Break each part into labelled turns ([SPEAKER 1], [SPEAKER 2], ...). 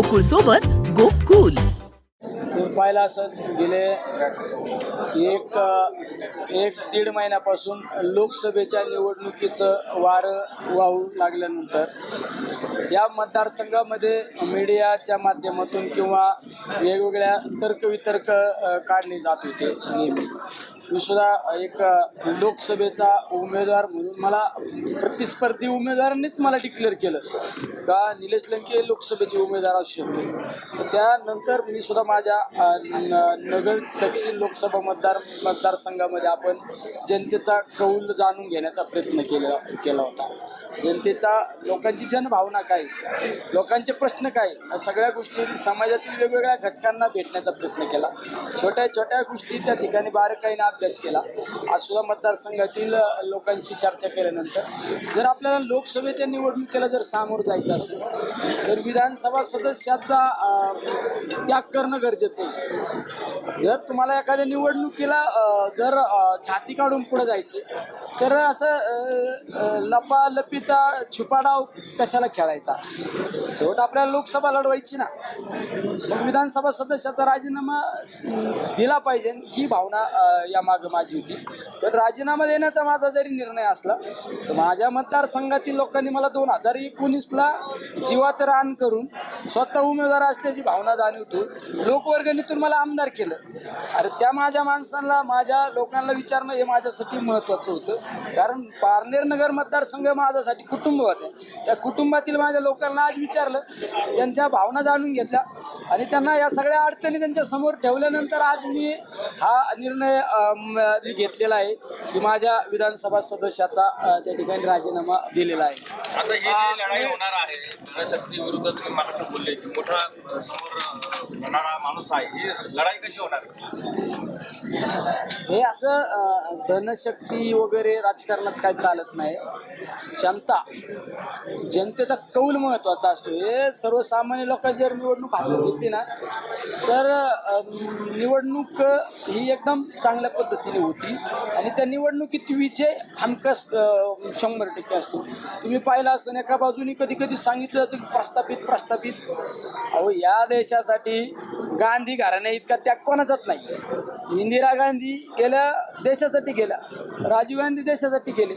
[SPEAKER 1] गोकुळ सोबत गोकुल
[SPEAKER 2] पाहिलं असं गेले एक एक दीड महिन्यापासून लोकसभेच्या निवडणुकीचं वारं वाहू लागल्यानंतर या मतदारसंघामध्ये मीडियाच्या माध्यमातून किंवा वेगवेगळ्या तर्कवितर्क काढले जात होते नेहमी. मी सुद्धा एक लोकसभेचा उमेदवार म्हणून मला प्रतिस्पर्धी उमेदवारांनीच मला डिक्लेअर केलं. का निलेश लंके लोकसभेचे उमेदवार असू शकतो. त्यानंतर मी सुद्धा माझ्या न- नगर दक्षिण लोकसभा मतदार मतदारसंघामध्ये आपण जनतेचा कौल जाणून घेण्याचा प्रयत्न केला केला होता. जनतेचा लोकांची जनभावना काय? लोकांचे प्रश्न काय? सगळ्या गोष्टी समाजातील वेगवेगळ्या घटकांना भेटण्याचा प्रयत्न केला. छोट्या छोट्या गोष्टी त्या ठिकाणी बारकाईने अभ्यास केला. आज सुद्धा मतदारसंघातील लोकांशी चर्चा केल्यानंतर जर आपल्याला लोकसभेच्या निवडणुकीला जर सामोरं जायचं असेल तर विधानसभा सदस्याचा त्याग करणं गरजेचं आहे. जर तुम्हाला एखाद्या निवडणुकीला जर छाती काढून पुढे जायचं तर असं लपालपीचा छुपाडाव कशाला खेळायचा? शेवट आपल्याला लोकसभा लढवायची ना. मग विधानसभा सदस्याचा राजीनामा दिला पाहिजे ही भावना या मागं माझी होती. पण राजीनामा देण्याचा माझा जरी निर्णय असला तर माझ्या मतदारसंघातील लोकांनी मला दोन हजार एकोणीसला जीवाचं रान करून स्वतः उमेदवार असल्याची भावना जाणीवतो लोकवर्गणीतून मला आमदार केलं. अरे त्या माझ्या माणसांना माझ्या लोकांना विचारणं हे माझ्यासाठी महत्त्वाचं होतं. कारण पारनेर नगर मतदारसंघ माझ्यासाठी कुटुंब होते. त्या कुटुंबातील माझ्या लोकांना आज विचारलं त्यांच्या भावना जाणून घेतल्या आणि त्यांना या सगळ्या अडचणी त्यांच्यासमोर ठेवल्यानंतर आज मी हा निर्णय मी घेतलेला आहे. की माझ्या विधानसभा सदस्याचा त्या ठिकाणी राजीनामा दिलेला आहे.
[SPEAKER 3] आता ही जी लढाई होणार आहे जनशक्ती विरुद्ध तुम्ही बोलले की मोठा समोर माणूस आहे ही लढाई कशी होणार?
[SPEAKER 2] हे असं अ, धनशक्ती वगैरे राजकारणात काय चालत नाही. क्षमता जनतेचा कौल महत्त्वाचा असतो. हे सर्वसामान्य लोकांची जर निवडणूक हातात घेतली ना तर अ, निवडणूक ही एकदम चांगल्या पद्धतीने होती. आणि त्या निवडणुकीत विजय हमखास शंभर टक्के असतो. तुम्ही पाहिला असं एका बाजूनी कधी कधी सांगितलं जातं की प्रस्थापित प्रस्थापित. अहो या देशासाठी गांधी घराण्या इतका त्याग कोणाचाच नाही. इंदिरा गांधी गेल्या देशासाठी गेल्या राजीव गांधी देशासाठी गेले.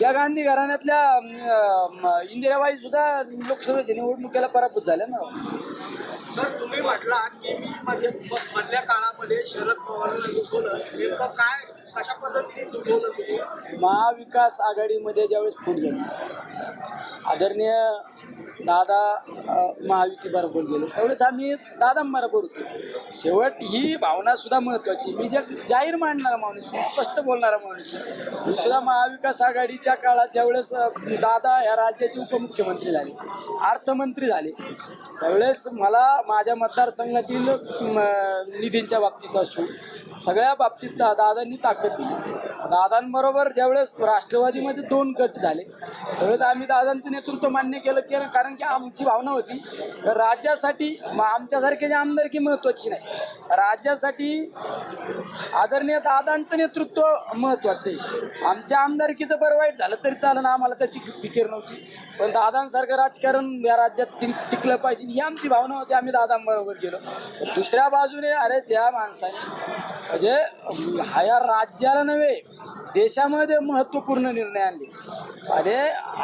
[SPEAKER 2] त्या गांधी घराण्यातल्या इंदिराबाई सुद्धा लोकसभेच्या निवडणुकीला पराभूत झाल्या ना.
[SPEAKER 4] सर तुम्ही म्हटलात की मी मध्ये मधल्या काळामध्ये शरद पवारांना दुखवलं नेमकं काय कशा पद्धतीने दुखवलं तुम्ही?
[SPEAKER 2] महाविकास आघाडीमध्ये ज्यावेळेस फूट झाली आदरणीय दादा महायुती बरोबर गेलो. तेवढेच आम्ही दादा बरोबर होतो. शेवट ही भावना सुद्धा महत्त्वाची मी जे जाहीर मांडणारा माणूस मी स्पष्ट बोलणारा माणूस आहे. मी सुद्धा महाविकास आघाडीच्या काळात ज्यावेळेस दादा या राज्याचे उपमुख्यमंत्री झाले अर्थमंत्री झाले त्यावेळेस मला माझ्या मतदारसंघातील निधींच्या बाबतीत असो सगळ्या बाबतीत दा दादांनी ताकद दिली. दादांबरोबर ज्यावेळेस राष्ट्रवादीमध्ये दोन गट झाले त्यावेळेस आम्ही दादांचं नेतृत्व मान्य केलं की कारण की आमची भावना होती तर राज्यासाठी म- आमच्यासारखे आमदारकी महत्त्वाची नाही. राज्यासाठी आदरणीय दादांचं नेतृत्व महत्त्वाचं आहे. आमच्या आमदारकीचं बरं वाईट झालं तरी चालेल आम्हाला त्याची फिकीर नव्हती. पण दादांसारखं राजकारण या राज्यात टिकलं पाहिजे ही आमची भावना होती आम्ही दादांबरोबर गेलो. दुसऱ्या बाजूने अरे त्या माणसाने म्हणजे ह्या राज्याला नव्हे देशामध्ये महत्त्वपूर्ण निर्णय आणले. अरे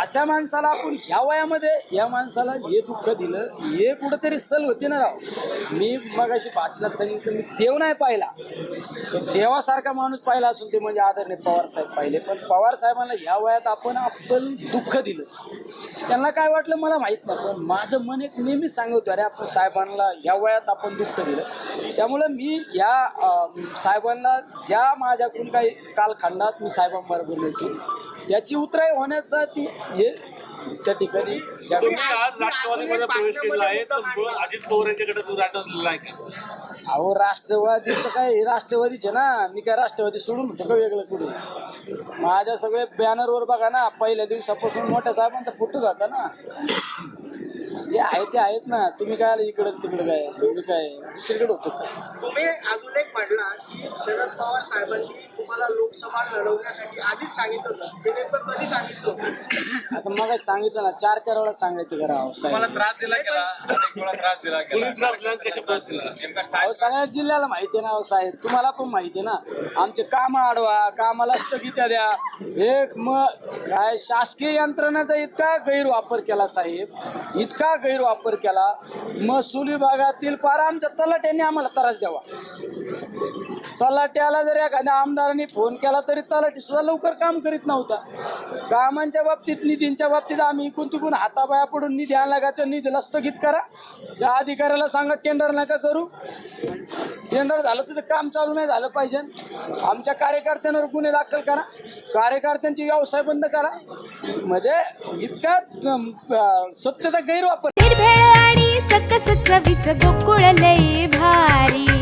[SPEAKER 2] अशा माणसाला आपण ह्या वयामध्ये या माणसाला हे दुःख दिलं हे कुठंतरी सल होते ना राव. मी मग अशी भाषणात सांगितलं मी देव नाही पाहिला. देवासारखा माणूस पाहिला असून ते म्हणजे आदरणीय पवार साहेब पाहिले. पण पवार साहेबांना ह्या वयात आपण आपण दुःख दिलं. त्यांना काय वाटलं मला माहीत नाही पण माझं मन एक नेहमीच सांगतो अरे आपण साहेबांना ह्या वयात आपण दुःख दिलं. त्यामुळं मी या साहेबांना ज्या माझ्याकडून काही कालखंडात मी साहेबांबरोबर येतो त्याची उतराई होण्यासाठी हे त्या ठिकाणी ज्या
[SPEAKER 5] तुम्ही आज राष्ट्रवादीमध्ये प्रवेश केलेला आहे? तर मग अजित पवार यांच्याकडे तू राष्ट्रवादीला आहे का?
[SPEAKER 2] अहो राष्ट्रवादीचं काय हे राष्ट्रवादीचे ना. मी काय राष्ट्रवादी सोडून होतो का वेगळं कुठे? माझ्या सगळे बॅनरवर बघा ना पहिल्या दिवसापासून मोठ्या साहेबांचा फोटो जाता ना. जे आहे ते आहेत ना. तुम्ही काय आलं इकडं तिकडं काय? मी काय दुसरीकडे होतो काय
[SPEAKER 4] तुम्ही अजून एक म्हटला की शरद पवार साहेबांनी तुम्हाला लोकसभा लढवण्यासाठी आधीच सांगितलं होतं. नेमकं कधी सांगितलं होतं?
[SPEAKER 2] आता मग सांगितलं ना चार चार वेळा सांगायचं करा अहो
[SPEAKER 3] तुम्हाला त्रास दिला गेला अनेक वेळा त्रास दिला गेला
[SPEAKER 5] पोलीस त्रास दिला? कशा पद्धतीला
[SPEAKER 3] नेमका
[SPEAKER 2] अहो
[SPEAKER 3] काय
[SPEAKER 2] सगळ्या जिल्ह्याला माहिती आहे ना अहो साहेब. तुम्हाला पण माहिती आहे ना आमचे काम अडवा कामाला स्थगित्या द्या. एक मग काय शासकीय यंत्रणाचा इतका गैरवापर केला साहेब. इतका गैरवापर केला. महसूल विभागातील पार आमच्या तलाट्यांनी आम्हाला त्रास द्यावा. तलाट्याला जर एखाद्या आमदारांनी फोन केला तरी तलाठी सुद्धा लवकर काम करीत नव्हता. कामांच्या बाबतीत निधींच्या बाबतीत आम्ही इकून तिकून हाताबाया पडून निधी आणला का त्या निधीला स्थगित करा. त्या अधिकाऱ्याला सांगा टेंडर नका करू. टेंडर झालं तर काम चालू नाही झालं पाहिजे. आमच्या कार्यकर्त्यांवर गुन्हे दाखल करा. कार्यकर्त्यांचे व्यवसाय बंद करा. म्हणजे इतका स्वच्छता गैरवापर.
[SPEAKER 6] गोकुळ भारी.